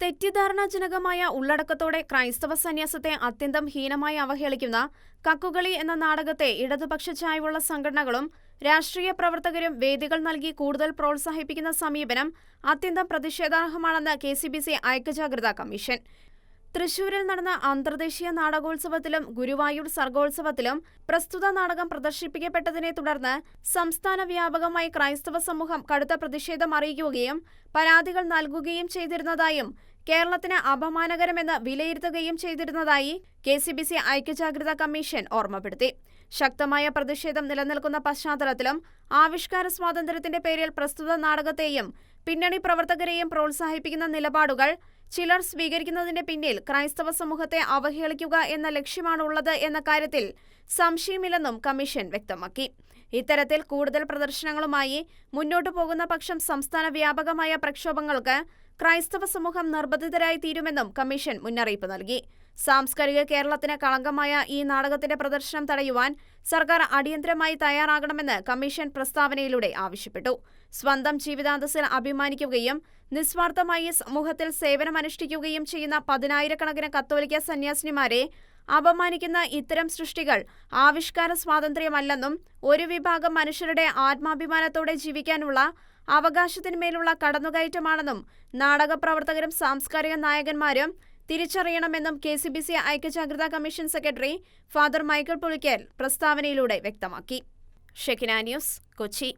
തെറ്റിദ്ധാരണാജനകമായ ഉള്ളടക്കത്തോടെ ക്രൈസ്തവ സന്യാസത്തെ അത്യന്തം ഹീനമായി അവഹേളിക്കുന്ന കക്കുകളി എന്ന നാടകത്തെ ഇടതുപക്ഷ ചായ്വുള്ള സംഘടനകളും രാഷ്ട്രീയ പ്രവർത്തകരും വേദികൾ നൽകി കൂടുതൽ പ്രോത്സാഹിപ്പിക്കുന്ന സമീപനം അത്യന്തം പ്രതിഷേധാർഹമാണെന്ന് കെ സി ബി സി ഐക്യജാഗ്രതാ കമ്മീഷൻ. തൃശൂരിൽ നടന്ന അന്തർദേശീയ നാടകോത്സവത്തിലും ഗുരുവായൂർ സർഗോത്സവത്തിലും പ്രസ്തുത നാടകം പ്രദർശിപ്പിക്കപ്പെട്ടതിനെ തുടർന്ന് സംസ്ഥാന വ്യാപകമായി ക്രൈസ്തവ സമൂഹം കടുത്ത പ്രതിഷേധം അറിയിക്കുകയും പരാതികൾ നൽകുകയും ചെയ്തിരുന്നതായും കേരളത്തിന് അപമാനകരമെന്ന് വിലയിരുത്തുകയും ചെയ്തിരുന്നതായി കെ സി ബി സി ഐക്യജാഗ്രതാ കമ്മീഷൻ ഓർമ്മപ്പെടുത്തി. ശക്തമായ പ്രതിഷേധം നിലനിൽക്കുന്ന പശ്ചാത്തലത്തിലും ആവിഷ്കാര സ്വാതന്ത്ര്യത്തിന്റെ പേരിൽ പ്രസ്തുത നാടകത്തെയും പിന്നണി പ്രവർത്തകരെയും പ്രോത്സാഹിപ്പിക്കുന്ന നിലപാടുകൾ ചിലർ സ്വീകരിക്കുന്നതിന്റെ പിന്നിൽ ക്രൈസ്തവ സമൂഹത്തെ അവഹേളിക്കുക എന്ന ലക്ഷ്യമാണുള്ളത് എന്ന കാര്യത്തിൽ സംശയമില്ലെന്നും കമ്മീഷൻ വ്യക്തമാക്കി. ഇത്തരത്തിൽ കൂടുതൽ പ്രദർശനങ്ങളുമായി മുന്നോട്ടു പോകുന്ന പക്ഷം സംസ്ഥാന വ്യാപകമായ പ്രക്ഷോഭങ്ങൾക്ക് ക്രൈസ്തവ സമൂഹം നിർബന്ധിതരായി തീരുമെന്നും കമ്മീഷൻ മുന്നറിയിപ്പ് നൽകി. സാംസ്കാരിക കേരളത്തിന് കളങ്കമായ ഈ നാടകത്തിന്റെ പ്രദർശനം തടയുവാൻ സർക്കാർ അടിയന്തരമായി തയ്യാറാകണമെന്ന് കമ്മീഷൻ പ്രസ്താവനയിലൂടെ ആവശ്യപ്പെട്ടു. സ്വന്തം ജീവിതാന്തസ്സിൽ അഭിമാനിക്കുകയും നിസ്വാർത്ഥമായി സമൂഹത്തിൽ സേവനമനുഷ്ഠിക്കുകയും ചെയ്യുന്ന പതിനായിരക്കണക്കിന് കത്തോലിക്ക സന്യാസിനിമാരെ അപമാനിക്കുന്ന ഇത്തരം സൃഷ്ടികൾ ആവിഷ്കാര സ്വാതന്ത്ര്യമല്ലെന്നും ഒരു വിഭാഗം മനുഷ്യരുടെ ആത്മാഭിമാനത്തോടെ ജീവിക്കാനുള്ള അവകാശത്തിന്മേലുള്ള കടന്നുകയറ്റമാണെന്നും നാടകപ്രവർത്തകരും സാംസ്കാരിക നായകന്മാരും തിരിച്ചറിയണമെന്നും K C B C ഐക്യജാഗ്രതാ commission secretary father Michael Pulickal പ്രസ്താവനയിലൂടെ വ്യക്തമാക്കി. ഷെക്കിന ന്യൂസ് കൊച്ചി.